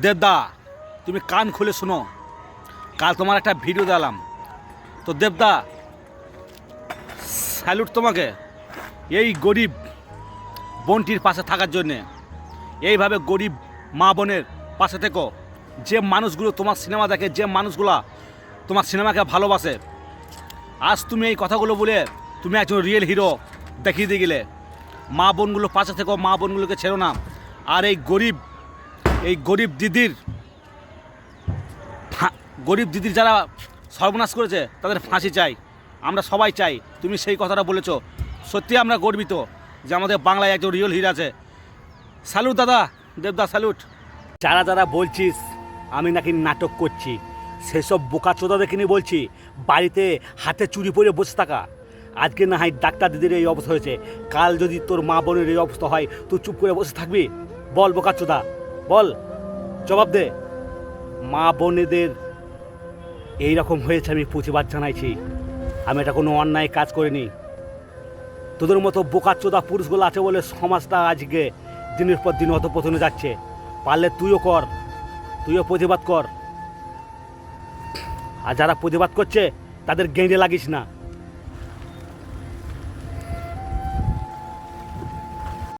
দেবদা, তুমি কান খুলে শোনো। কাল তোমার একটা ভিডিও দিলাম তো দেবদা, স্যালুট তোমাকে। এই গরিব বোনটির পাশে থাকার জন্যে। এইভাবে গরিব মা বোনের পাশে থেকো। যে মানুষগুলো তোমার সিনেমা দেখে, যে মানুষগুলো তোমার সিনেমাকে ভালোবাসে। আজ তুমি এই কথাগুলো বলে তুমি একজন রিয়েল হিরো দেখিয়ে দিয়ে গেলে। মা বোনগুলো পাশে থেকো, মা বোনগুলোকে ছেড়ো না। আর এই গরিব এই গরিব দিদির গরিব দিদির যারা সর্বনাশ করেছে, তাদের ফাঁসি চাই। আমরা সবাই চাই। তুমি সেই কথাটা বলেছ। সত্যি আমরা গর্বিত যে আমাদের বাংলায় একজন রিয়েল হিরো আছে। স্যালুট দাদা, দেবদা স্যালুট যারা যারা বলছিস, আমি নাকি নাটক করছি। সেসব বোকা চোদাদেরকে নিয়ে বলছি। বাড়িতে হাতে চুরি পরে বসে থাকা। আজকে না হয় ডাক্তার দিদির এই অবস্থা হয়েছে। কাল যদি তোর মা বোনের এই অবস্থা হয়, তুই চুপ করে বসে থাকবি? বল বোকা চোদা। বল, জবাব দে। মা বোনেদের এই রকম হয়েছে আমি প্রতিবাদ জানাইছি। আমি এটা কোনো অন্যায় কাজ করিনি। তোদের মতো বোকা চোদা পুরুষগুলো আছে বলে সমাজটা আজকে দিনের পর দিন অত অধপতনে যাচ্ছে। পারলে তুইও কর, তুইও প্রতিবাদ কর। আর যারা প্রতিবাদ করছে, তাদের গেঁড়ে লাগিস না।